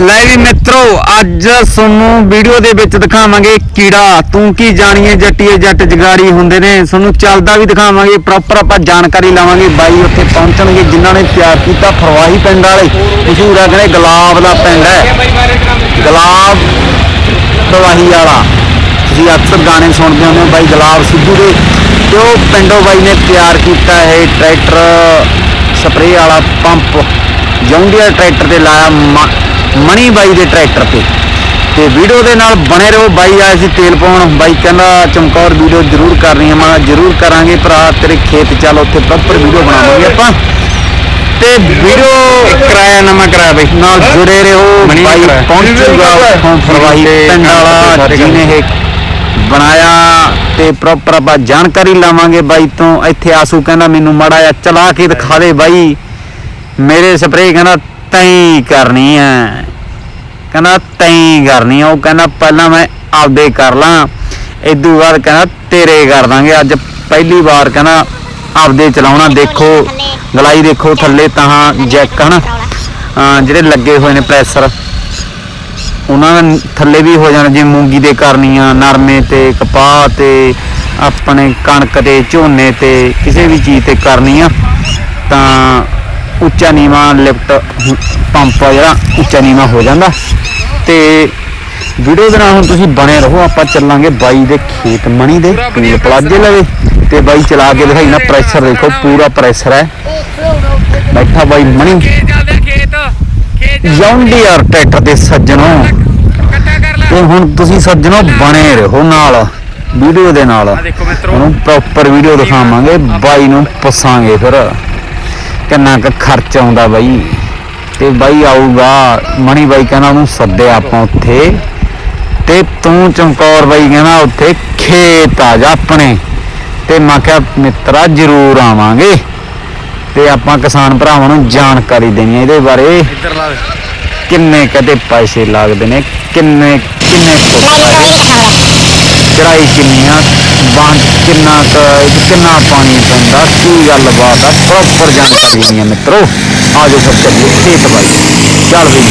ਲੈ ਵੀ ਮਿੱਤਰੋ, ਅੱਜ ਤੁਹਾਨੂੰ ਵੀਡੀਓ ਦੇ ਵਿੱਚ ਦਿਖਾਵਾਂਗੇ ਕੀੜਾ। ਤੂੰ ਕੀ ਜਾਣੀਏ, ਜੱਟੀਏ ਜੱਟ ਜਗਾੜੀ ਹੁੰਦੇ ਨੇ। ਤੁਹਾਨੂੰ ਚੱਲਦਾ ਵੀ ਦਿਖਾਵਾਂਗੇ ਪ੍ਰੋਪਰ ਆਪਾਂ ਜਾਣਕਾਰੀ ਲਾਵਾਂਗੇ ਬਾਈ ਉੱਥੇ ਪਹੁੰਚਣਗੇ, ਜਿਨ੍ਹਾਂ ਨੇ ਤਿਆਰ ਕੀਤਾ ਫਰਵਾਹੀ ਪਿੰਡ ਵਾਲੇ। ਮਸ਼ਹੂਰ ਆ ਕਹਿੰਦੇ ਗੁਲਾਬ ਦਾ ਪਿੰਡ ਹੈ। ਗੁਲਾਬ ਫਰਵਾਹੀ ਵਾਲਾ। ਤੁਸੀਂ ਅਕਸਰ ਗਾਣੇ ਸੁਣਦੇ ਹੁੰਦੇ ਹੋ ਬਾਈ ਗੁਲਾਬ ਸਿੱਧੂ ਦੇ। ਤੇ ਉਹ ਪਿੰਡੋਂ ਬਾਈ ਨੇ ਤਿਆਰ ਕੀਤਾ ਇਹ ਟਰੈਕਟਰ, ਸਪਰੇਅ ਵਾਲਾ ਪੰਪ। ਜੌਂਡੀਆ ਟਰੈਕਟਰ ਤੇ ਲਾਇਆ ਮ- ਮਣੀ ਬਾਈ ਦੇ ਟਰੈਕਟਰ ਤੇ। ਤੇ ਵੀਡੀਓ ਦੇ ਨਾਲ ਬਣੇ ਰਹੋ ਬਾਈ ਆਇਆ ਸੀ ਤੇਲ ਪਾਉਣ। ਬਾਈ ਕਹਿੰਦਾ ਚਮਕੌਰ ਵੀਡੀਓ ਜ਼ਰੂਰ ਕਰਨੀ ਹੈ। ਮੈਂ ਜ਼ਰੂਰ ਕਰਾਂਗੇ ਭਰਾ ਤੇਰੇ ਖੇਤ ਚੱਲ ਉੱਥੇ ਪ੍ਰੋਪਰ ਵੀਡੀਓ ਬਣਾਵਾਂਗੇ ਆਪਾਂ। ਤੇ ਵੀਡੀਓ ਕਿਰਾਇਆ ਨਵਾਂ ਕਰਾਇਆ ਬਾਈ। ਨਾਲ ਜੁੜੇ ਰਹੋ। ਬਾਈ। ਪਹੁੰਚੂਗਾ ਉੱਥੋਂ ਫਰਵਾਹੀ ਪਿੰਡ ਵਾਲਾ ਜਿਹਨੇ ਇਹ ਬਣਾਇਆ ਤੇ ਪ੍ਰੋਪਰ ਆਪਾਂ ਜਾਣਕਾਰੀ ਲਾਵਾਂਗੇ ਬਾਈ ਤੋਂ। ਇੱਥੇ ਆਸੂ ਕਹਿੰਦਾ ਮੈਨੂੰ ਮਾੜਾ ਜਿਹਾ ਚਲਾ ਕੇ ਦਿਖਾ ਦੇ ਬਾਈ। ਮੇਰੇ ਸਪਰੇਅ ਕਹਿੰਦਾ ਤੈਂ ਕਰਨੀ ਹੈ। ਕਹਿੰਦਾ ਤੈਂ ਕਰਨੀ ਆ, ਉਹ ਕਹਿੰਦਾ ਪਹਿਲਾਂ ਮੈਂ ਆਪਦੇ ਕਰ ਲਾਂ ਇਦੋਂ ਬਾਅਦ ਕਹਿੰਦਾ ਤੇਰੇ ਕਰ ਦਾਂਗੇ, ਅੱਜ ਪਹਿਲੀ ਵਾਰ ਕਹਿੰਦਾ ਆਪਦੇ ਚਲਾਉਣਾ, ਦੇਖੋ, ਗਲਾਈ ਦੇਖੋ ਥੱਲੇ ਤਾਂ ਜੈਕ ਹਨ ਅਹ ਜਿਹੜੇ ਲੱਗੇ ਹੋਏ ਨੇ ਪ੍ਰੈਸ਼ਰ, ਉਹਨਾਂ ਦੇ ਥੱਲੇ ਵੀ ਹੋ ਜਾਣਾ ਜਿਵੇਂ ਮੂੰਗੀ ਦੇ ਕਰਨੀਆਂ ਨਰਮੇ ਤੇ, ਕਪਾਹ ਤੇ, ਆਪਣੇ ਕਣਕ ਤੇ ਝੋਨੇ ਤੇ, ਕਿਸੇ ਵੀ ਚੀਜ਼ ਤੇ ਕਰਨੀ ਆ, ਤਾਂ ਉੱਚਾ ਨੀਵਾ ਲਿਫਟ ਪੰਪ ਜਿਹੜਾ, ਉੱਚਾ ਨੀਵਾ ਹੋ ਜਾਂਦਾ। ਤੇ ਵੀਡੀਓ ਦੇ ਨਾਲ ਹੁਣ ਤੁਸੀਂ ਬਣੇ ਰਹੋ ਆਪਾਂ ਚੱਲਾਂਗੇ ਬਾਈ ਦੇ ਖੇਤ ਮਣੀ ਦੇ ਟੂਲ ਪਲਾਜੇ ਲਵੇ ਤੇ ਬਾਈ ਚਲਾ ਕੇ ਦਿਖਾਈ ਨਾ ਪ੍ਰੈਸ਼ਰ ਦੇਖੋ ਪੂਰਾ ਪ੍ਰੈਸ਼ਰ ਹੈ। ਬੈਠਾ ਬਾਈ ਮਣੀ। ਜੌਂਡੀਆਰ ਟਰੈਕਟਰ ਦੇ ਸੱਜਣੋ। ਤੇ ਹੁਣ ਤੁਸੀਂ ਸੱਜਣੋ ਬਣੇ ਰਹੋ ਨਾਲ ਵੀਡੀਓ ਦੇ ਨਾਲ। ਉਹਨੂੰ ਪ੍ਰੋਪਰ ਵੀਡੀਓ ਦਿਖਾਵਾਂਗੇ ਬਾਈ ਨੂੰ ਪੁੱਛਾਂਗੇ ਫਿਰ। ਕਿੰਨਾ ਕੁ ਖਰਚ ਆਉਂਦਾ ਬਾਈ। ਤੇ ਬਾਈ ਆਊਗਾ ਮਣੀ ਬਾਈ ਕਹਿੰਦਾ ਉਹਨੂੰ ਸੱਦਿਆ ਆਪਾਂ ਉੱਥੇ। ਤੇ ਤੂੰ ਚਮਕੌਰ ਬਾਈ ਕਹਿੰਦਾ ਉੱਥੇ ਖੇਤ ਆ ਜਾ ਆਪਣੇ। ਤੇ ਮੈਂ ਕਿਹਾ ਮਿੱਤਰਾ ਜ਼ਰੂਰ ਆਵਾਂਗੇ। ਤੇ ਆਪਾਂ ਕਿਸਾਨ ਭਰਾਵਾਂ ਨੂੰ ਜਾਣਕਾਰੀ ਦੇਣੀ ਹੈ ਇਹਦੇ ਬਾਰੇ। ਕਿੰਨੇ ਕਦੇ ਪੈਸੇ ਲੱਗਦੇ ਨੇ ਕਿੰਨੇ ਕਿੰਨੇ ਚੜਾਈ ਕਿੰਨਾ ਕੁ ਇਹ 'ਚ ਕਿੰਨਾ ਪਾਣੀ ਪੈਂਦਾ, ਕੀ ਗੱਲਬਾਤ ਆ ਪ੍ਰੋਪਰ ਜਾਣਕਾਰੀ ਨਹੀਂ ਹੈ ਮਿੱਤਰੋ। ਆਜੋ ਫਿਰ ਚੱਲੀਏ ਖੇਤ ਬਾਈ ਚੱਲ ਵੀ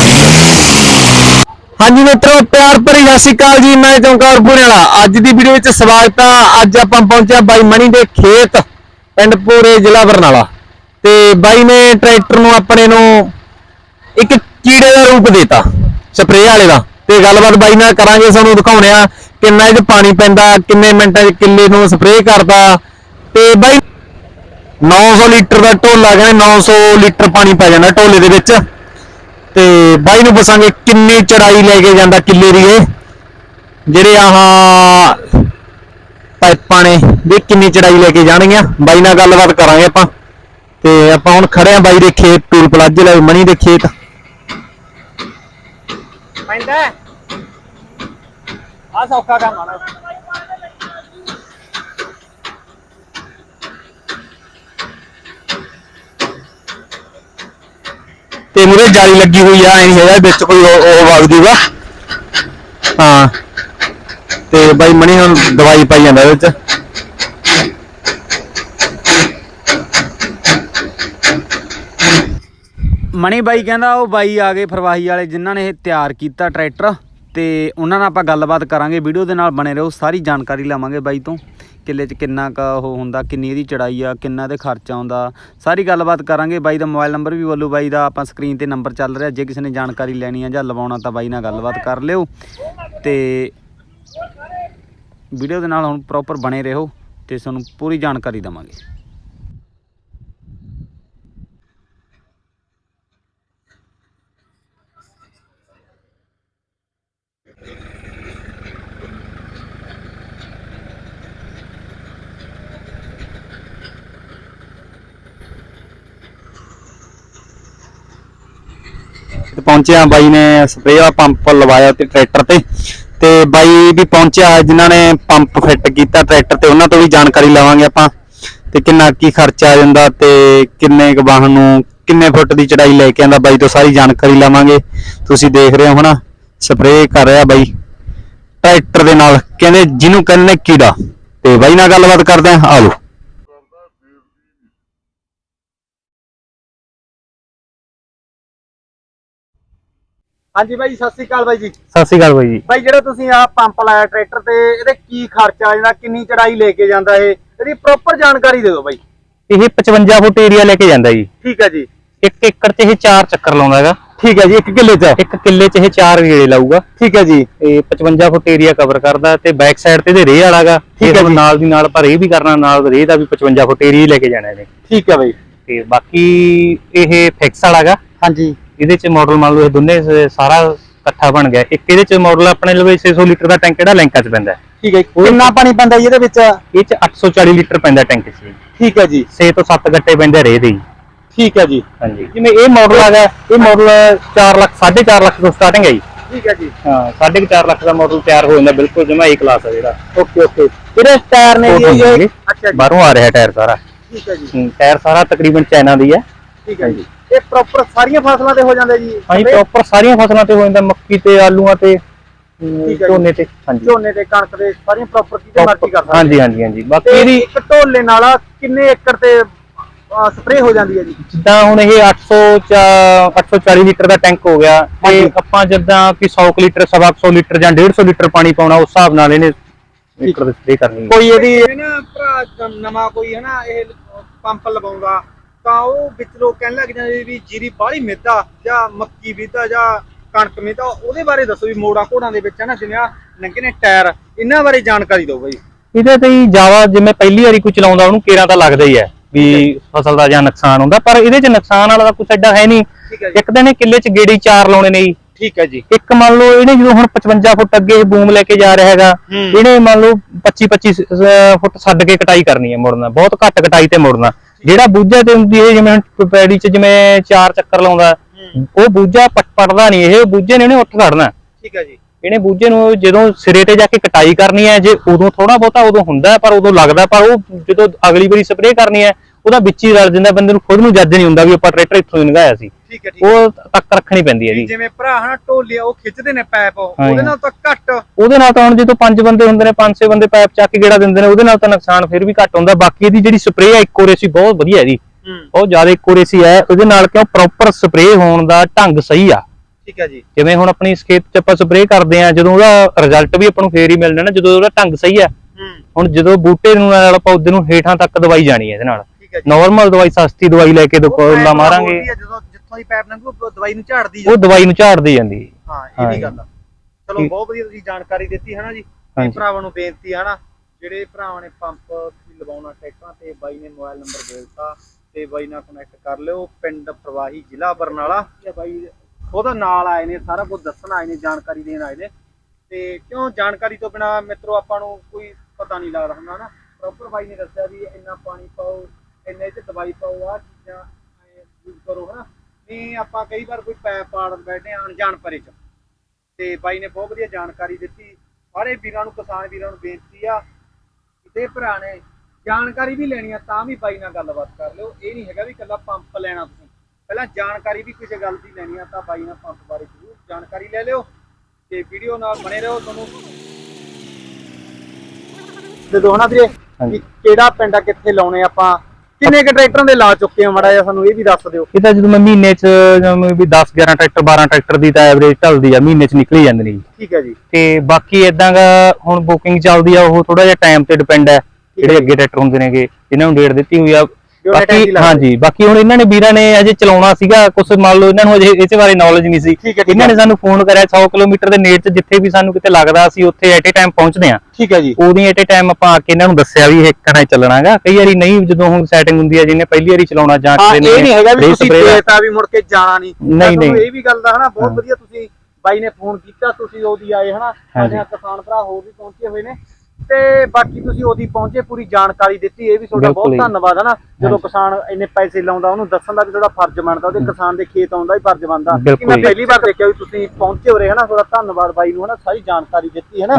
ਹਾਂਜੀ ਮਿੱਤਰੋ, ਪਿਆਰ ਭਰੀ ਸਤਿ ਸ਼੍ਰੀ ਅਕਾਲ ਜੀ, ਮੈਂ ਚੌਂਕਾਰ ਵਾਲਾ ਅੱਜ ਦੀ ਵੀਡੀਓ ਵਿੱਚ ਸਵਾਗਤ ਆ, ਅੱਜ ਆਪਾਂ ਪਹੁੰਚਿਆ ਬਾਈ ਮਣੀ ਦੇ ਖੇਤ, ਪਿੰਡ ਪੂਰੇ ਜ਼ਿਲ੍ਹਾ ਬਰਨਾਲਾ। ਤੇ ਬਾਈ ਨੇ ਟਰੈਕਟਰ ਨੂੰ ਆਪਣੇ ਨੂੰ ਇੱਕ ਕੀੜੇ ਦਾ ਰੂਪ ਦਿੱਤਾ, ਸਪਰੇਅ ਵਾਲੇ ਦਾ। ਤੇ ਗੱਲਬਾਤ ਬਾਈ ਨਾਲ ਕਰਾਂਗੇ ਸਾਨੂੰ ਦਿਖਾਉਣੇ ਆ ਕਿੰਨਾ 'ਚ ਪਾਣੀ ਪੈਂਦਾ, ਕਿੰਨੇ ਮਿੰਟਾਂ 'ਚ ਕਿੱਲੇ ਨੂੰ ਸਪਰੇਅ ਕਰਦਾ। ਤੇ ਬਾਈ 900 ਲੀਟਰ ਦਾ ਢੋਲਾ, ਕਹਿੰਦੇ 900 ਲੀਟਰ ਪਾਣੀ ਪੈ ਜਾਂਦਾ ਢੋਲੇ ਦੇ ਵਿੱਚ। ਤੇ ਬਾਈ ਨੂੰ ਪੁੱਛਾਂਗੇ ਕਿੰਨੀ ਚੜਾਈ ਲੈ ਕੇ ਜਾਂਦਾ ਕਿੱਲੇ ਦੀ ਇਹ। ਜਿਹੜੇ ਆਹ ਪਾਈਪਾਂ ਨੇ, ਵੀ ਕਿੰਨੀ ਚੜਾਈ ਲੈ ਕੇ ਜਾਣਗੀਆਂ। ਬਾਈ ਨਾਲ ਗੱਲਬਾਤ ਕਰਾਂਗੇ ਆਪਾਂ। ਤੇ ਆਪਾਂ ਹੁਣ ਖੜੇ ਆ ਬਾਈ ਦੇ ਖੇਤ ਟੂਲ ਪਲਾਜੇ ਲੈ ਮਣੀ ਦੇ ਖੇਤ। ਪੈਂਦਾ ਆ ਸੌਖਾ ਕੰਮ ਆਣਾ ਤੇ ਮੂਰੇ ਜਾਲੀ ਲੱਗੀ ਹੋਈ ਆ ਐ ਹੈਗਾ ਵਿੱਚ ਕੋਈ ਉਹ ਉਹ ਵਗ ਜੂਗਾ। ਹਾਂ। ਤੇ ਬਾਈ ਮਣੀ ਹੁਣ ਦਵਾਈ ਪਾਈ ਜਾਂਦਾ ਇਹਦੇ ਵਿੱਚ। ਮਣੀ ਬਾਈ ਕਹਿੰਦਾ ਉਹ ਬਾਈ ਆ ਗਏ ਫਰਵਾਹੀ ਵਾਲੇ ਜਿਨ੍ਹਾਂ ਨੇ ਇਹ ਤਿਆਰ ਕੀਤਾ ਟਰੈਕਟਰ। ਤੇ ਉਹਨਾਂ ਨਾਲ ਆਪਾਂ ਗੱਲਬਾਤ ਕਰਾਂਗੇ, ਵੀਡੀਓ ਦੇ ਨਾਲ ਬਣੇ ਰਹੋ, ਸਾਰੀ ਜਾਣਕਾਰੀ ਲਵਾਂਗੇ ਬਾਈ ਤੋਂ, ਕਿੱਲੇ 'ਚ ਕਿੰਨਾ ਕ ਉਹ ਹੁੰਦਾ, ਕਿੰਨੀ ਇਹਦੀ ਚੜਾਈ ਆ, ਕਿੰਨਾ ਦੇ ਖਰਚਾ ਆਉਂਦਾ, ਸਾਰੀ ਗੱਲਬਾਤ ਕਰਾਂਗੇ। ਬਾਈ ਦਾ ਮੋਬਾਈਲ ਨੰਬਰ ਵੀ ਬੋਲੂ, ਬਾਈ ਦਾ ਆਪਾਂ ਸਕਰੀਨ ਤੇ ਨੰਬਰ ਚੱਲ ਰਿਹਾ, ਜੇ ਕਿਸੇ ਨੇ ਜਾਣਕਾਰੀ ਲੈਣੀ ਆ ਜਾਂ ਲਵਾਉਣਾ ਤਾਂ ਬਾਈ ਨਾਲ ਗੱਲਬਾਤ ਕਰ ਲਿਓ। ਤੇ ਵੀਡੀਓ ਦੇ ਨਾਲ ਹੁਣ ਪ੍ਰੋਪਰ ਬਣੇ ਰਹੋ ਤੇ ਤੁਹਾਨੂੰ ਪੂਰੀ ਜਾਣਕਾਰੀ ਦਵਾਂਗੇ ਤੇ ਪਹੁੰਚਿਆ ਬਾਈ ਨੇ ਸਪਰੇਅ ਵਾਲਾ ਪੰਪ ਲਵਾਇਆ ਤੇ ਟਰੈਕਟਰ ਤੇ। ਤੇ ਬਾਈ ਵੀ ਪਹੁੰਚਿਆ, ਜਿਨ੍ਹਾਂ ਨੇ ਪੰਪ ਫਿੱਟ ਕੀਤਾ ਟਰੈਕਟਰ ਤੇ, ਉਹਨਾਂ ਤੋਂ ਵੀ ਜਾਣਕਾਰੀ ਲਵਾਂਗੇ ਆਪਾਂ। ਤੇ ਕਿੰਨਾ ਕੀ ਖਰਚਾ ਆ ਜਾਂਦਾ ਤੇ ਕਿੰਨੇ ਕੁ ਵਾਹਨ ਨੂੰ, ਕਿੰਨੇ ਫੁੱਟ ਦੀ ਚੜਾਈ ਲੈ ਕੇ ਆਂਦਾ ਬਾਈ ਤੋਂ ਸਾਰੀ ਜਾਣਕਾਰੀ ਲਵਾਂਗੇ। ਤੁਸੀਂ ਦੇਖ ਰਹੇ ਹੋ ਹਨਾ ਸਪਰੇਅ ਕਰ ਰਿਹਾ ਬਾਈ। ਟਰੈਕਟਰ ਦੇ ਨਾਲ, ਕਹਿੰਦੇ ਜਿਹਨੂੰ ਕਹਿੰਦੇ ਕੀੜਾ। ਤੇ ਬਾਈ ਨਾਲ ਗੱਲਬਾਤ ਕਰਦੇ ਆ ਆਲੋ ਹਾਂਜੀ ਬਾਈ ਸਤਿ ਸ੍ਰੀ ਅਕਾਲ ਬਾਈ ਜੀ। ਸਤਿ ਸ਼੍ਰੀ ਅਕਾਲ ਬਾਈ ਜੀ। ਬਾਈ ਜਿਹੜਾ ਤੁਸੀਂ ਆ ਪੰਪ ਲਾਇਆ ਟਰੈਕਟਰ ਤੇ ਇਹਦੇ ਕੀ ਖਰਚਾ ਜਿਹੜਾ ਕਿੰਨੀ ਚੜਾਈ ਲੈ ਕੇ ਜਾਂਦਾ ਇਹ? ਇਹਦੀ ਪ੍ਰੋਪਰ ਜਾਣਕਾਰੀ ਦੇ ਦਿਓ ਬਾਈ। ਇਹ 55 ਫੁੱਟ ਏਰੀਆ ਲੈ ਕੇ ਜਾਂਦਾ ਜੀ। ਠੀਕ ਹੈ ਜੀ। 1 ਏਕੜ 'ਚ ਇਹ ਚਾਰ ਚੱਕਰ ਲਾਉਂਦਾ ਹੈਗਾ। ਠੀਕ ਹੈ ਜੀ 1 ਕਿੱਲੇ ਚ। ਇੱਕ ਕਿੱਲੇ 'ਚ ਇਹ ਚਾਰ ਗੇੜੇ ਲਾਊਗਾ। ਠੀਕ ਹੈ ਜੀ। ਤੇ 55 ਫੁੱਟ ਏਰੀਆ ਕਵਰ ਕਰਦਾ ਤੇ ਬੈਕ ਸਾਈਡ ਤੇ ਇਹਦੇ ਰੇਹ ਵਾਲਾਗਾ ਠੀਕ ਹੈ। ਨਾਲ ਦੀ ਨਾਲ ਪਰ ਇਹ ਵੀ ਕਰਨਾ ਨਾਲ ਰੇਹ ਦਾ ਵੀ 55 ਫੁੱਟ ਏਰੀਆ ਲੈ ਕੇ ਜਾਣਾ ਇਹਨੇ। ਠੀਕ ਹੈ ਬਾਈ। ਤੇ ਬਾਕੀ ਇਹ ਫਿਕਸ ਵਾਲਾਗਾ ਹਾਂਜੀ। ਇਹਦੇ 'ਚ ਮਾਡਲ ਮੰਨ ਲਓ ਇਹ ਦੋਨੇ ਸ- ਸਾਰਾ ਇਕੱਠਾ ਬਣ ਗਿਆ। ਇੱਕ ਇਹਦੇ 'ਚ ਮਾਡਲ ਆਪਣੇ ਲਵੇ 600 ਲੀਟਰ ਦਾ ਟੈਂਕ ਜਿਹੜਾ ਲੈਂਕਾ 'ਚ ਪੈਂਦਾ। ਹੈ। ਠੀਕ ਹੈ ਕਿੰਨਾ ਪਾਣੀ ਪੈਂਦਾ ਜੀ ਇਹਦੇ ਵਿੱਚ? ਇਹ 'ਚ 840 ਲੀਟਰ ਪੈਂਦਾ ਟੈਂਕ 'ਚ ਠੀਕ ਹੈ ਜੀ। 6 ਤੋਂ 7 ਗੱਟੇ ਪੈਂਦੇ ਰੇਹ ਦੇ ਜੀ ਠੀਕ ਹੈ ਜੀ। ਹਾਂਜੀ। ਜਿਵੇਂ ਇਹ ਮਾਡਲ ਹੈਗਾ ਇਹ ਮਾਡਲ 4 ਲੱਖ 4.5 ਲੱਖ ਤੋਂ ਸਟਾਰਟਿੰਗ ਹੈ ਜੀ। ਠੀਕ ਹੈ ਜੀ। ਹਾਂ 4.5 ਲੱਖ ਦਾ ਮਾਡਲ ਤਿਆਰ ਹੋ ਜਾਂਦਾ ਬਿਲਕੁਲ ਜਮਾ ਏ ਕਲਾਸ ਹੈ ਜਿਹੜਾ। Okay okay. ਇਹਦੇ ਟਾਇਰ ਨੇ ਜੀ ਇਹ। ਅੱਛਾ ਜੀ। ਬਾਹਰੋਂ ਆ ਰਿਹਾ ਟਾਇਰ ਸਾਰਾ। ਠੀਕ ਹੈ ਜੀ। ਟਾਇਰ ਸਾਰਾ ਤਕਰੀਬਨ ਚਾਈਨਾ ਦੀ ਹੈ। ਠੀਕ ਹੈ ਜੀ। ਇਹ ਪ੍ਰੋਪਰ ਸਾਰੀਆਂ ਫਸਲਾਂ ਤੇ ਹੋ ਜਾਂਦੇ ਜੀ। ਹਾਂਜੀ ਪ੍ਰੋਪਰ ਸਾਰੀਆਂ ਫਸਲਾਂ ਤੇ ਹੋ ਜਾਂਦਾ ਮੱਕੀ ਤੇ ਆਲੂਆਂ ਤੇ ਠੀਕ ਹੈ ਜੀ। ਝੋਨੇ ਤੇ ਹਾਂਜੀ। ਝੋਨੇ ਤੇ ਕਣਕ ਦੇ ਸਾਰੀਆਂ ਪ੍ਰੋਪਰ ਕਿਤੇ ਮਰਜ਼ੀ ਕਰ ਸਕਦੇ। ਹਾਂਜੀ ਹਾਂਜੀ ਹਾਂਜੀ। ਬਾਕੀ ਇਹਦੀ ਇੱਕ ਢੋਲੇ ਨਾਲ ਕਿੰਨੇ ਏਕੜ ਤੇ ਸਪਰੇਅ ਹੋ ਜਾਂਦੀ ਹੈ ਜੀ? ਜਿੱਦਾਂ ਹੁਣ ਇਹ 800 ਚਾ- 840 ਲੀਟਰ ਦਾ ਟੈਂਕ ਹੋ ਗਿਆ। ਤੇ ਹਾਂਜੀ। ਆਪਾਂ ਜਿੱਦਾਂ ਕਿ 100 ਕੁ ਲੀਟਰ 100 ਲੀਟਰ ਜਾਂ 150 ਲੀਟਰ ਪਾਣੀ ਪਾਉਣਾ ਉਸ ਹਿਸਾਬ ਨਾਲ ਇਹਨੇ ਲੀਟਰ ਦੇ ਸਪਰੇ ਕਰਨੀ ਹੈ। ਕੋਈ ਇਹਦੀ ਨਾ ਭਰਾ ਨਵਾਂ ਕੋਈ ਹੈ ਨਾ ਇਹ ਪੰਪ ਲਵਾਉਂਦਾ। ਤਾਂ ਉਹ ਵਿੱਚ ਲੋਕ ਕਹਿਣ ਲੱਗ ਜਾਂਦੇ ਵੀ ਜੀਰੀ ਬਾਹਲੀ ਮਿੱਦਾ ਜਾਂ ਮੱਕੀ ਮਿੱਦਾ ਜਾਂ ਕਣਕ ਮਿੱਦਾ ਉਹਦੇ ਬਾਰੇ ਦੱਸੋ ਵੀ ਮੋੜਾ ਘੋੜਾਂ ਦੇ ਵਿੱਚ ਹੈ ਨਾ ਜਿਵੇਂ ਆ ਨੰਗੇ ਨੇ ਟਾਇਰ ਇਹਨਾਂ ਬਾਰੇ ਜਾਣਕਾਰੀ ਦਿਓ ਬਾਈ। ਇਹਦੇ ਤੇ ਹੀ ਜ਼ਿਆਦਾ ਜਿਵੇਂ ਪਹਿਲੀ ਵਾਰੀ ਕੋਈ ਚਲਾਉਂਦਾ ਉਹਨੂੰ ਕੇਰਾਂ ਤਾਂ ਲੱਗਦਾ ਹੀ ਹੈ ਵੀ ਫਸਲ ਦਾ ਜਾਂ ਨੁਕਸਾਨ ਹੁੰਦਾ ਪਰ ਇਹਦੇ 'ਚ ਨੁਕਸਾਨ ਵਾਲਾ ਤਾਂ ਕੁਛ ਐਡਾ ਹੈ ਨਹੀਂ। ਇੱਕ ਦਿਨ ਇਹ ਕਿੱਲੇ 'ਚ ਗੇੜੀ ਚਾਰ ਲਾਉਣੇ ਨੇ ਜੀ। ਠੀਕ ਹੈ ਜੀ। ਇੱਕ ਮੰਨ ਲਓ ਇਹਨੇ ਜਦੋਂ ਹੁਣ 55 ਫੁੱਟ ਅੱਗੇ ਬੂਮ ਲੈ ਕੇ ਜਾ ਰਿਹਾ ਹੈਗਾ। ਇਹਨੇ ਮੰਨ ਲਓ 25 25 ਫੁੱਟ ਛੱਡ ਕੇ ਕਟਾਈ ਕਰਨੀ ਹੈ ਮੁੜਨਾ ਬਹੁਤ ਘੱਟ ਕਟਾਈ ਤੇ ਮੁੜਨਾ। ਜਿਹੜਾ ਬੂਝਾ ਤੇ ਹੁੰਦੀ ਹੈ ਜਿਵੇਂ ਪੈੜੀ 'ਚ ਜਿਵੇਂ ਚਾਰ ਚੱਕਰ ਲਾਉਂਦਾ ਉਹ ਬੂਝਾ ਪਟ ਪੜਦਾ ਨਹੀਂ ਇਹ ਬੂਝੇ ਨੇ ਉਹਨੇ ਉੱਠ ਖੜਨਾ। ਠੀਕ ਹੈ ਜੀ। ਇਹਨੇ ਬੂਝੇ ਨੂੰ ਜਦੋਂ ਸਿਰੇ ਤੇ ਜਾ ਕੇ ਕਟਾਈ ਕਰਨੀ ਹੈ ਜੇ ਉਦੋਂ ਥੋੜਾ ਬਹੁਤਾ ਉਦੋਂ ਹੁੰਦਾ ਪਰ ਉਦੋਂ ਲੱਗਦਾ ਪਰ ਉਹ ਜਦੋਂ ਅਗਲੀ ਵਾਰੀ ਸਪਰੇਅ ਕਰਨੀ ਹੈ ਉਹਦਾ ਵਿੱਚ ਹੀ ਰਲ ਜਾਂਦਾ ਬੰਦੇ ਨੂੰ ਖੁਦ ਨੂੰ ਜੱਜ ਨਹੀਂ ਹੁੰਦਾ ਵੀ ਆਪਾਂ ਟਰੈਕਟਰ ਇੱਥੋਂ ਹੀ ਲੰਘਾਇਆ ਸੀ। ਠੀਕ ਹੈ ਠੀਕ ਹੈ। ਉਹ ਤੱਕ ਰੱਖਣੀ ਪੈਂਦੀ ਹੈ ਜੀ। ਜਿਵੇਂ ਭਰਾ ਹਨਾ ਢੋਲੇ ਉਹ ਖਿੱਚਦੇ ਨੇ ਪੈਪ। ਉਹਦੇ ਨਾਲ ਤਾਂ ਘੱਟ। ਉਹਦੇ ਨਾਲ ਤਾਂ ਹੁਣ ਜਦੋਂ ਪੰਜ ਬੰਦੇ ਹੁੰਦੇ ਨੇ ਪੰਜ ਛੇ ਬੰਦੇ ਪਾਈਪ ਚੱਕ ਕੇ ਗੇੜਾ ਦਿੰਦੇ ਨੇ ਉਹਦੇ ਨਾਲ ਤਾਂ ਨੁਕਸਾਨ ਫਿਰ ਵੀ ਘੱਟ ਹੁੰਦਾ। ਬਾਕੀ ਇਹਦੀ ਜਿਹੜੀ ਸਪਰੇਅ ਹੈ ਇਕੋਰੇਸੀ ਬਹੁਤ ਵਧੀਆ ਹੂੰ ਬਹੁਤ ਜ਼ਿਆਦਾ ਇਕੋਰੇਸੀ ਹੈ ਉਹਦੇ ਨਾਲ ਕਿਉਂ ਪ੍ਰੋਪਰ ਸਪਰੇਅ ਹੋਣ ਦਾ ਢੰਗ ਸਹੀ ਆ। ਠੀਕ ਹੈ ਜੀ। ਜਿਵੇਂ ਹੁਣ ਆਪਣੀ ਇਸ ਖੇਤ 'ਚ ਆਪਾਂ ਸਪਰੇਅ ਕਰਦੇ ਆ ਜਦੋਂ ਉਹਦਾ ਰਿਜ਼ਲਟ ਵੀ ਆਪਾਂ ਨੂੰ ਫੇਰ ਹੀ ਮਿਲਣਾ ਨਾ ਜਦੋਂ ਉਹਦਾ ਢੰਗ ਸਹੀ ਆ ਹੂੰ। ਹੁਣ ਜਦੋਂ ਬੂਟੇ ਨੂੰ ਨਾਲ ਪੌਦੇ ਨੂੰ ਹੇਠਾਂ ਤੱਕ ਦਵਾਈ ਜਾਣੀ ਹੈ ਇਹਦੇ ਨਾਲ। ਨਾਰਮਲ ਦਵਾਈ ਸਸਤੀ ਦਵਾਈ ਲੈ ਕੇ ਦੁਕਾਨ ਮਾਰਾਂਗੇ। ਜਦੋਂ ਜਿੱਥੋਂ ਦੀ ਪੈਪ ਲੰਘੂ ਉਹ ਦਵਾਈ ਨੂੰ ਝਾੜਦੀ ਉਹ ਦਵਾਈ ਨੂੰ ਝਾੜਦੀ ਜਾਂਦੀ। ਹੈ। ਇਹ। ਵੀ ਗੱਲ ਆ। ਚਲੋ। ਬਹੁਤ ਵਧੀਆ ਤੁਸੀਂ ਜਾਣਕਾਰੀ ਦਿੱਤੀ ਹੈ ਨਾ ਜੀ। ਭਰਾਵਾਂ ਨੂੰ ਬੇਨਤੀ ਹੈ ਨਾ ਜਿਹੜੇ ਭਰਾਵਾਂ ਨੇ ਪੰਪ ਲਵਾਉਣਾ ਟਰੈਕਟਰਾਂ ਤੇ ਬਾਈ ਨੇ ਮੋਬਾਈਲ ਨੰਬਰ ਬੋਲਤਾ ਤੇ ਬਾਈ ਨਾਲ ਕਨੈਕਟ ਕਰ ਲਿਓ ਪਿੰਡ ਪ੍ਰਵਾਹੀ ਜ਼ਿਲ੍ਹਾ ਬਰਨਾਲਾ। ਤੇ ਬਾਈ ਉਹਦਾ ਨਾਲ ਆਏ ਨੇ, ਸਾਰਾ ਕੁਝ ਦੱਸਣ ਆਏ ਨੇ, ਜਾਣਕਾਰੀ ਦੇਣ ਆਏ ਨੇ। ਤੇ ਕਿਉਂ ਜਾਣਕਾਰੀ ਤੋਂ ਬਿਨਾ ਮਿੱਤਰੋ, ਆਪਾਂ ਨੂੰ ਕੋਈ ਪਤਾ ਨਹੀਂ ਲੱਗਦਾ ਹੁੰਦਾ ਨਾ। ਪ੍ਰੋਪਰ ਬਾਈ ਨੇ ਦੱਸਿਆ ਵੀ ਇੰਨਾ ਪਾਣੀ ਪਾਓ, ਇੰਨੇ ਚ ਦਵਾਈ ਪਾਓ ਆ ਚੀਜ਼ਾਂ ਯੂਜ਼ ਕਰੋ, ਹਨਾ। ਨਹੀਂ, ਆਪਾਂ ਕਈ ਵਾਰ ਕੋਈ ਪੈਪ ਪਾੜ ਬੈਠੇ ਆ ਅਣਜਾਣ ਪਰੇ ਚ। ਤੇ ਬਾਈ ਨੇ ਬਹੁਤ ਵਧੀਆ ਜਾਣਕਾਰੀ ਦਿੱਤੀ। ਸਾਰੇ ਵੀਰਾਂ ਨੂੰ, ਕਿਸਾਨ ਵੀਰਾਂ ਨੂੰ ਬੇਨਤੀ ਆ, ਕਿਤੇ ਭਰਾ ਨੇ ਜਾਣਕਾਰੀ ਵੀ ਲੈਣੀ ਆ, ਤਾਂ ਵੀ ਬਾਈ ਨਾਲ ਗੱਲਬਾਤ ਕਰ ਲਿਓ। ਇਹ ਨਹੀਂ ਹੈਗਾ ਵੀ ਇਕੱਲਾ ਪੰਪ ਲੈਣਾ ਤੁਸੀਂ। ਪਹਿਲਾਂ ਜਾਣਕਾਰੀ ਵੀ ਕਿਸੇ ਗੱਲ ਦੀ ਲੈਣੀ ਆ ਤਾਂ ਬਾਈ ਨਾਲ ਪੰਪ ਬਾਰੇ ਜ਼ਰੂਰ ਜਾਣਕਾਰੀ ਲੈ ਲਿਓ ਤੇ ਵੀਡੀਓ ਨਾਲ ਬਣੇ ਰਹੋ ਤੁਹਾਨੂੰ। ਦੇ ਦੋ ਹਨਾ ਵੀਰੇ ਹਾਂਜੀ। ਵੀ ਕਿਹੜਾ ਪਿੰਡ ਆ ਕਿੱਥੇ ਲਾਉਣੇ ਆਪਾਂ? ਕਿੰਨੇ ਕ ਟਰੈਕਟਰਾਂ ਦੇ ਲਾ ਚੁੱਕੇ ਆ ਮੜਾ ਜਿਹਾ ਸਾਨੂੰ ਇਹ ਵੀ ਦੱਸ ਦਿਓ। ਇਹ ਤਾਂ ਜਦੋਂ ਮੈਂ ਮਹੀਨੇ 'ਚ ਜਿਵੇਂ ਵੀ 10 11 ਟਰੈਕਟਰ 12 ਟਰੈਕਟਰ ਦੀ ਤਾਂ ਐਵਰੇਜ ਢਲਦੀ ਆ ਮਹੀਨੇ 'ਚ ਨਿਕਲ ਜਾਂਦੇ ਨੇ ਜੀ। ਠੀਕ ਹੈ ਜੀ। ਤੇ ਬਾਕੀ ਇਦਾਂ ਦਾ ਹੁਣ ਬੁਕਿੰਗ ਚੱਲਦੀ ਆ ਉਹ ਥੋੜਾ ਜਿਹਾ ਟਾਈਮ ਤੇ ਡਿਪੈਂਡ ਹੈ ਜਿਹੜੇ ਅੱਗੇ ਟਰੈਕਟਰ ਹੁੰਦੇ ਨੇਗੇ ਜਿਨ੍ਹਾਂ ਨੂੰ ਡੇਟ ਦਿੱਤੀ ਹੋਈ ਆ ਬਾਕੀ। ਹਾਂਜੀ ਬਾਕੀ ਹੁਣ ਇਹਨਾਂ ਨੇ ਵੀਰਾਂ ਨੇ ਅਜੇ ਚਲਾਉਣਾ ਸੀਗਾ ਕੁਝ ਮੰਨ ਲਓ ਇਹਨਾਂ ਨੂੰ ਅਜੇ ਇਸ ਬਾਰੇ ਨੌਲੇਜ ਨਹੀਂ ਸੀ ਇਹਨਾਂ ਨੇ। ਸਾਨੂੰ ਫੋਨ ਕਰਿਆ 100 ਕਿਲੋਮੀਟਰ ਦੇ ਨੇੜੇ 'ਚ ਜਿੱਥੇ ਵੀ ਸਾਨੂੰ ਕਿਤੇ ਲੱਗਦਾ ਅਸੀਂ ਉੱਥੇ ਐਟ ਏ ਟਾਈਮ ਪਹੁੰਚਦੇ ਆ ਠੀਕ ਹੈ ਜੀ ਉਹਦੀ ਐਟ ਏ ਟਾਈਮ ਆਪਾਂ ਆ ਕੇ ਇਹਨਾਂ ਨੂੰ ਦੱਸਿਆ ਵੀ ਇਹ ਕਰਾਂ ਚੱਲਣਾਗਾ ਕਈ ਵਾਰੀ ਨਹੀਂ ਜਦੋਂ ਹੁਣ ਸੈਟਿੰਗ ਹੁੰਦੀ ਹੈ ਜਿਹਨੇ ਪਹਿਲੀ ਵਾਰੀ ਚਲਾਉਣਾ ਜਾਂ ਕਿਸੇ ਇਹ ਨਹੀਂ ਹੈਗਾ ਵੀ ਤੁਸੀਂ ਦੇਤਾ ਵੀ ਮੁੜ ਕੇ ਜਾਣਾ ਨਹੀਂ ਨਹੀਂ, ਨਹੀਂ। ਇਹ ਵੀ ਗੱਲ ਦਾ ਹਨਾ ਬਹੁਤ। ਵਧੀਆ ਤੁਸੀਂ ਬਾਈ ਨੇ ਫੋਨ ਕੀਤਾ ਤੁਸੀਂ ਉਹਦੀ ਆਏ ਹਨਾ ਸਾਡੇ। ਕਿਸਾਨ ਭਰਾ ਹੋਰ ਵੀ ਪਹੁੰਚੇ ਹੋਏ ਨੇ ਤੇ ਬਾਕੀ ਤੁਸੀਂ ਉਹਦੀ ਪਹੁੰਚੇ ਪੂਰੀ ਜਾਣਕਾਰੀ ਦਿੱਤੀ ਇਹ ਵੀ ਤੁਹਾਡਾ ਬਹੁਤ। ਧੰਨਵਾਦ ਹਨਾ? ਜਦੋਂ ਹਾਂਜੀ। ਕਿਸਾਨ ਇੰਨੇ ਪੈਸੇ ਲਾਉਂਦਾ ਉਹਨੂੰ ਦੱਸਣ ਦਾ ਵੀ ਤੁਹਾਡਾ ਫਰਜ਼ ਬਣਦਾ ਉਹਦੇ ਕਿਸਾਨ ਦੇ ਖੇਤ ਆਉਂਦਾ ਵੀ ਫਰਜ਼ ਬਣਦਾ। ਕਿ ਮੈਂ। ਪਹਿਲੀ ਵਾਰ ਦੇਖਿਆ ਵੀ ਤੁਸੀਂ ਪਹੁੰਚੇ ਹੋ ਰਹੇ ਹਨਾ? ਤੁਹਾਡਾ ਧੰਨਵਾਦ ਬਾਈ ਨੂੰ ਹਨਾ? ਸਾਰੀ ਜਾਣਕਾਰੀ ਦਿੱਤੀ ਹਨਾ?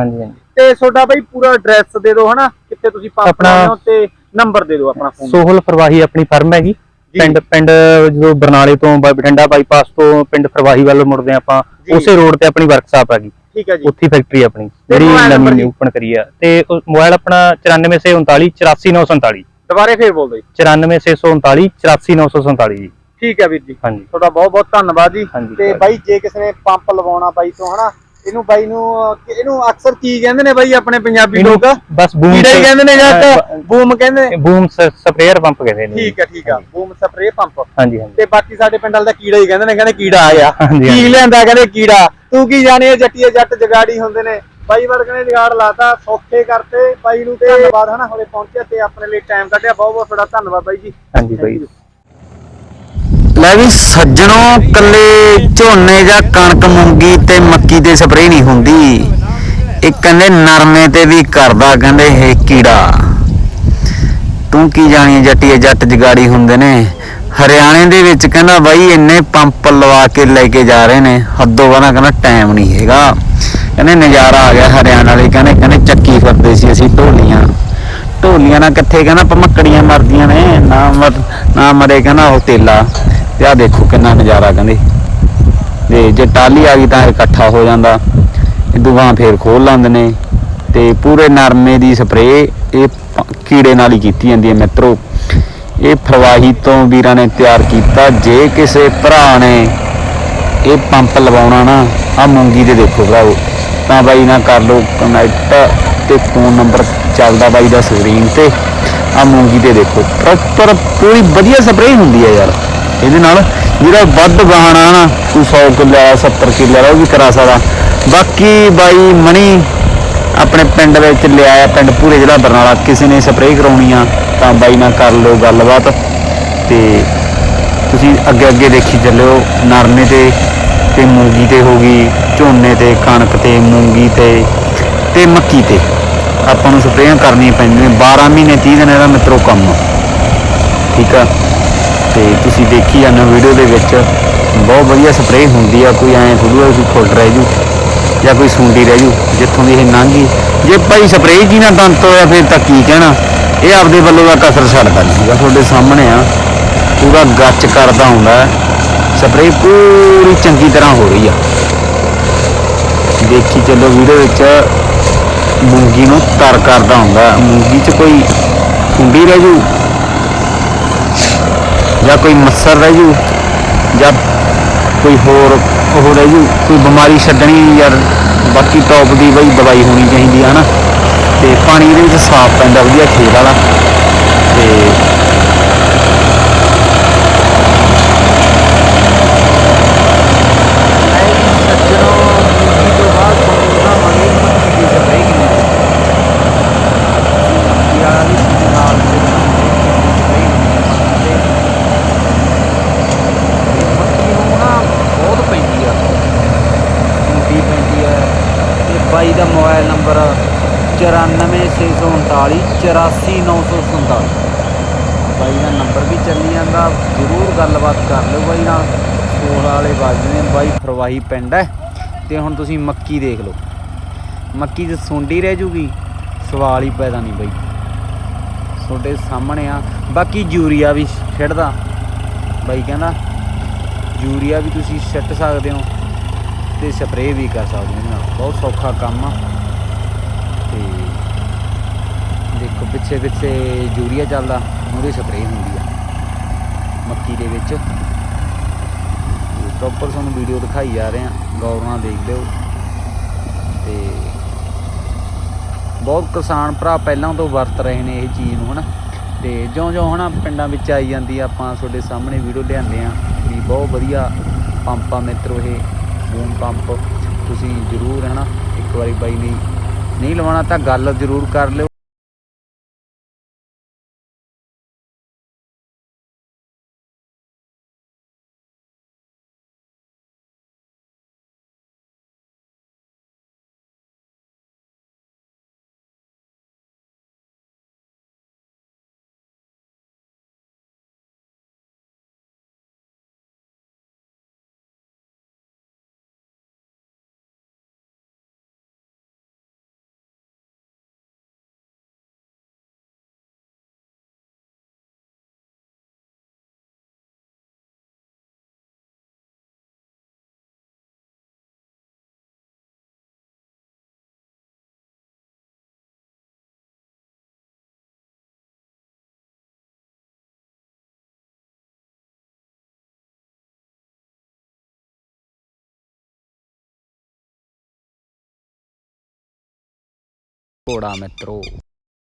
ਤੇ ਤੁਹਾਡਾ ਬਾਈ ਪੂਰਾ ਐਡਰੈਸ ਦੇ ਦਿਓ ਹਨਾ? ਕਿੱਥੇ ਤੁਸੀਂ ਪੰਪ ਆਪਣਾ- ਲਾਉਂਦੇ ਹੋ ਤੇ ਨੰਬਰ ਦੇ ਦਿਓ ਆਪਣਾ ਫੋਨ ਸੋਹਲ ਫਰਵਾਹੀ ਆਪਣੀ ਫਰਮ ਹੈਗੀ। ਜੀ। ਪਿੰਡ ਪਿੰਡ ਜਦੋਂ ਬਰਨਾਲੇ ਤੋਂ ਬਠਿੰਡਾ ਬਾਈਪਾਸ ਤੋਂ ਪਿੰਡ ਫਰਵਾਹੀ ਵੱਲ ਮੁੜਦੇ ਆਪਾਂ। ਉਸੇ ਰੋਡ ਤੇ ਆਪਣੀ ਵਰਕਸ਼ਾਪ ਹੈਗੀ। ਠੀਕ ਹੈ ਜੀ। ਉੱਥੇ ਫੈਕਟਰੀ ਆਪਣੀ ਜਿਹੜੀ mobile number ਨਵੀਂ ਜੀ? ਓਪਨ ਕਰੀ ਆ। ਤੇ ਮੋਬਾਈਲ ਆਪਣਾ 94639 84947 ਦੁਬਾਰੇ ਫੇਰ ਬੋਲ ਦਿਓ ਜੀ। 94639 84947 ਜੀ। ਠੀਕ ਹੈ ਵੀਰ ਜੀ। ਹਾਂਜੀ। ਤੁਹਾਡਾ ਬਹੁਤ ਬਹੁਤ ਧੰਨਵਾਦ ਜੀ। ਹਾਂਜੀ, ਤੇ। ਬਾਈ ਜੇ ਕਿਸੇ ਨੇ ਪੰਪ ਲਵਾਉਣਾ ਬਾਈ ਤੋਂ ਹਨਾ ਇਹਨੂੰ ਬਾਈ ਨੂੰ ਇਹਨੂੰ ਅਕਸਰ ਕੀ ਕਹਿੰਦੇ ਨੇ ਬਾਈ ਆਪਣੇ ਪੰਜਾਬੀ ਲੋਕ? ਬਸ ਬੂਮ ਕੀੜਾ ਹੀ ਕਹਿੰਦੇ ਨੇ ਜਾਂ ਤਾਂ ਬੂਮ ਕਹਿੰਦੇ ਨੇ? ਬੂਮ ਸਪਰੇਅਰ ਪੰਪ ਕਹਿੰਦੇ ਨੇ। ਠੀਕ ਹੈ ਠੀਕ ਆ। Boom spray pump. ਹਾਂਜੀ ਹਾਂਜੀ। ਤੇ ਬਾਕੀ ਸਾਡੇ ਪਿੰਡ ਵਾਲੇ ਦਾ ਕੀੜਾ ਹੀ ਕਹਿੰਦੇ ਨੇ ਕਹਿੰਦੇ ਕੀੜਾ ਆ ਗਿਆ। ਕੀ। ਲਿਆਂਦਾ ਕਹਿੰਦੇ ਕੀੜਾ? ਤੂੰ ਕੀ ਜਾਣੇ ਜੱਟੀਏ ਜੱਟ ਜਗਾੜੀ ਹੁੰਦੇ ਨੇ? ਬਾਈ ਵਰਗ ਨੇ ਜਗਾੜ ਲਾਤਾ ਸੌਖੇ ਕਰਤੇ। ਬਾਈ ਨੂੰ ਧੰਨਵਾਦ ਹਨਾ ਹੁਣੇ ਪਹੁੰਚਿਆ ਤੇ ਆਪਣੇ ਲਈ ਟਾਈਮ ਕੱਢਿਆ। ਬਹੁਤ ਬਹੁਤ ਤੁਹਾਡਾ ਧੰਨਵਾਦ ਬਾਈ ਜੀ। ਹਾਂਜੀ ਬਾਈ। ਲੈ ਵੀ ਸੱਜਣੋ ਕੱਲੇ ਝੋਨੇ ਜਾਂ ਕਣਕ ਮੂੰਗੀ ਤੇ ਮੱਕੀ ਤੇ ਸਪਰੇਅ ਨਹੀਂ ਹੁੰਦੀ। ਇਹ ਕਹਿੰਦੇ ਨਰਮੇ ਤੇ ਵੀ ਕਰਦਾ, ਕਹਿੰਦੇ ਇਹ ਕੀੜਾ। ਤੂੰ ਕੀ ਜਾਣੀ ਜੱਟੀਏ ਜੱਟ ਜਗਾੜੀ ਹੁੰਦੇ ਨੇ। ਹਰਿਆਣੇ ਦੇ ਵਿੱਚ ਕਹਿੰਦਾ ਬਾਈ ਇੰਨੇ ਪੰਪ ਲਵਾ ਕੇ ਲੈ ਕੇ ਜਾ ਰਹੇ ਨੇ, ਹੱਦੋਂ ਵਾਲਾ ਕਹਿੰਦਾ ਟਾਈਮ ਨਹੀਂ ਹੈਗਾ। ਕਹਿੰਦੇ ਨਜ਼ਾਰਾ ਆ ਗਿਆ ਹਰਿਆਣਾ ਵਾਲੇ, ਕਹਿੰਦੇ ਕਹਿੰਦੇ ਚੱਕੀ ਫਿਰਦੇ ਸੀ ਅਸੀਂ ਢੋਲੀਆਂ। ਢੋਲੀਆਂ ਨਾਲ ਕਿੱਥੇ ਕਹਿੰਦਾ ਪਮੱਕੜੀਆਂ ਮਰਦੀਆਂ ਨੇ, ਨਾ ਮਰ, ਨਾ ਮਰੇ ਕਹਿੰਦਾ ਉਹ ਤੇਲਾ। ਤੇ ਆ ਦੇਖੋ ਕਿੰਨਾ ਨਜ਼ਾਰਾ ਕਹਿੰਦੇ। ਤੇ ਜੇ ਟਾਲੀ ਆ ਗਈ ਤਾਂ ਇਕੱਠਾ ਹੋ ਜਾਂਦਾ। ਦੁਬਾਂ ਫੇਰ ਖੋਲ ਲੈਂਦੇ ਨੇ। ਤੇ ਪੂਰੇ ਨਰਮੇ ਦੀ ਸਪਰੇਅ ਇਹ ਕੀੜੇ ਨਾਲ ਹੀ ਕੀਤੀ ਜਾਂਦੀ ਹੈ ਮਿੱਤਰੋ। ਇਹ ਫਰਵਾਹੀ ਤੋਂ ਵੀਰਾਂ ਨੇ ਤਿਆਰ ਕੀਤਾ। ਜੇ ਕਿਸੇ ਭਰਾ ਨੇ ਇਹ ਪੰਪ ਲਵਾਉਣਾ ਨਾ ਆ ਮੂੰਗੀ ਦੇ ਦੇਖੋ ਭਰਾਓ ਤਾਂ ਬਾਈ ਨਾ ਕਰ ਲਓ ਕਨੈਕਟ ਤੇ ਫੋਨ ਨੰਬਰ ਚੱਲਦਾ ਬਾਈ ਦਾ ਸਕਰੀਨ ਤੇ। ਆ ਮੂੰਗੀ ਤੇ ਦੇਖੋ ਪ੍ਰੋਪਰ ਪੂਰੀ ਵਧੀਆ ਸਪਰੇਅ ਹੁੰਦੀ ਹੈ ਯਾਰ। ਇਹਦੇ ਨਾਲ ਜਿਹੜਾ ਵੱਧ ਗਾਹਣਾ ਨਾ, ਤੂੰ 100 ਕਿੱਲਾ 70 ਕਿੱਲਾ, ਉਹ ਵੀ ਕਰਾ ਸਕਦਾ। ਬਾਕੀ ਬਾਈ ਮਣੀ ਆਪਣੇ ਪਿੰਡ ਵਿੱਚ ਲਿਆਇਆ, ਪਿੰਡ ਪੂਰੇ ਜਿਹੜਾ ਬਰਨਾਲਾ। ਕਿਸੇ ਨੇ ਸਪਰੇਅ ਕਰਾਉਣੀ ਆ, ਤਾਂ ਬਾਈ ਨਾਲ ਕਰ ਲਓ ਗੱਲਬਾਤ। ਤੇ ਤੁਸੀਂ ਅੱਗੇ ਅੱਗੇ ਦੇਖੀ ਚੱਲਿਓ, ਨਰਮੇ ਤੇ ਤੇ ਮੂੰਗੀ ਤੇ ਹੋ ਗਈ, ਝੋਨੇ ਤੇ, ਕਣਕ ਤੇ, ਮੂੰਗੀ ਤੇ। ਤੇ ਮੱਕੀ ਤੇ। ਆਪਾਂ ਨੂੰ ਸਪਰੇਆਂ ਕਰਨੀਆਂ ਪੈਂਦੀਆਂ ਨੇ। 12 ਮਹੀਨੇ 30 ਦਿਨ ਇਹਦਾ ਮਿੱਤਰੋ ਕੰਮ। ਠੀਕ ਆ? ਤੇ ਤੁਸੀਂ ਦੇਖੀ ਜਾਂਦੇ ਹੋ ਵੀਡੀਓ ਦੇ ਵਿੱਚ, ਬਹੁਤ ਵਧੀਆ ਸਪਰੇਅ ਹੁੰਦੀ ਆ। ਕੋਈ ਐਂ ਥੋੜ੍ਹਾ ਕੋਈ ਫੁੱਟ ਰਹਿ ਜੂ ਜਾਂ ਕੋਈ ਸੁੰਡੀ ਰਹਿ ਜੂ, ਜਿੱਥੋਂ ਦੀ ਇਹ ਲੰਘੀ ਜੇ ਭਾਈ ਸਪਰੇਅ ਜੀ ਨਾ ਦੰਤ ਹੋਇਆ, ਫਿਰ ਤਾਂ ਕੀ ਕਹਿਣਾ? ਇਹ ਆਪਦੇ ਵੱਲੋਂ ਦਾ ਕਸਰ ਛੱਡਦਾ ਨਹੀਂ ਸੀਗਾ। ਤੁਹਾਡੇ ਸਾਹਮਣੇ ਆ। ਪੂਰਾ ਗੱਚ ਕਰਦਾ ਹੁੰਦਾ। ਸਪਰੇਅ ਪੂਰੀ ਚੰਗੀ ਤਰ੍ਹਾਂ ਹੋ ਰਹੀ ਆ। ਦੇਖੀ ਚੱਲੋ ਵੀਡੀਓ ਵਿੱਚ। ਮੂੰਗੀ ਨੂੰ ਤਰ ਕਰਦਾ ਹੁੰਦਾ। ਮੂੰਗੀ 'ਚ ਕੋਈ ਸੁੰਡੀ ਰਹਿ ਜੂ? ਜਾਂ ਕੋਈ ਮੱਛਰ ਰਹਿ ਜੂ? ਜਾਂ ਕੋਈ ਹੋਰ ਉਹ ਰਹਿ ਜੂ? ਕੋਈ ਬਿਮਾਰੀ ਛੱਡਣੀ ਯਾਰ ਬਾਕੀ ਟੌਪ ਦੀ ਬਈ ਦਵਾਈ ਹੋਣੀ ਚਾਹੀਦੀ ਹੈ ਨਾ ਤੇ ਪਾਣੀ ਇਹਦੇ ਵਿੱਚ ਸਾਫ਼ ਪੈਂਦਾ, ਵਧੀਆ ਖੇਤ ਵਾਲਾ। ਤੇ ਬਹੁਤ ਪੈਂਦੀ ਆ ਹੁੰਦੀ ਪੈਂਦੀ ਆ ਤੇ ਬਾਈ ਦਾ ਮੋਬਾਈਲ ਨੰਬਰ 94639 84947 ਬਾਈ ਦਾ ਨੰਬਰ ਵੀ ਚੱਲੀ ਜਾਂਦਾ, ਜ਼ਰੂਰ ਗੱਲਬਾਤ ਕਰ ਲਿਓ ਬਾਈ ਨਾਲ। ਸੋਲ ਵਾਲੇ ਵੱਜਦੇ ਨੇ ਬਾਈ, ਫਰਵਾਹੀ ਪਿੰਡ ਹੈ। ਤੇ ਹੁਣ ਤੁਸੀਂ ਮੱਕੀ ਦੇਖ ਲਓ। ਮੱਕੀ 'ਚ ਸੁੰਡੀ ਰਹਿ ਜੂਗੀ, ਸਵਾਲ ਹੀ ਪੈਦਾ ਨਹੀਂ ਬਾਈ। ਤੁਹਾਡੇ ਸਾਹਮਣੇ ਆ। ਬਾਕੀ ਯੂਰੀਆ ਵੀ ਛਿੜਦਾ। ਬਾਈ ਕਹਿੰਦਾ, ਯੂਰੀਆ ਵੀ ਤੁਸੀਂ ਛੱਟ ਸਕਦੇ ਹੋ ਤੇ ਸਪਰੇਅ ਵੀ ਕਰ ਸਕਦੇ ਹੋ। ਬਹੁਤ ਸੌਖਾ ਕੰਮ ਆ। ਤੇ ਦੇਖੋ ਪਿੱਛੇ ਪਿੱਛੇ ਯੂਰੀਆ ਚੱਲਦਾ, ਉਹਦੀ ਸਪਰੇਅ ਹੁੰਦੀ ਆ। ਮੱਕੀ ਦੇ ਵਿੱਚ। ਪ੍ਰੋਪਰ ਤੁਹਾਨੂੰ ਵੀਡੀਓ ਦਿਖਾਈ ਜਾ ਰਹੇ ਆ, ਗੌਰ ਨਾਲ ਦੇਖ ਲਿਓ। ਤੇ ਬਹੁਤ ਕਿਸਾਨ ਭਰਾ ਪਹਿਲਾਂ ਤੋਂ ਵਰਤ ਰਹੇ ਨੇ ਇਹ ਚੀਜ਼ ਨੂੰ, ਹਨਾ? ਤੇ ਜਿਉਂ-ਜਿਉਂ, ਹਨਾ, ਪਿੰਡਾਂ ਵਿੱਚ ਆਈ ਜਾਂਦੀ ਆ, ਆਪਾਂ ਤੁਹਾਡੇ ਸਾਹਮਣੇ ਵੀਡੀਓ ਲਿਆਂਦੇ ਆ ਵੀ ਬਹੁਤ ਵਧੀਆ ਪੰਪ ਆ ਮਿੱਤਰੋ ਇਹ, ਬੂਮ ਪੰਪ। ਤੁਸੀਂ ਜ਼ਰੂਰ, ਹਨਾ, ਇੱਕ ਵਾਰੀ ਬਾਈ ਨਹੀਂ ਨਹੀਂ ਲਵਾਉਣਾ ਤਾਂ ਗੱਲ ਜ਼ਰੂਰ ਕਰ ਲਿਓ। ਘੋੜਾ ਮਿੱਤਰੋ।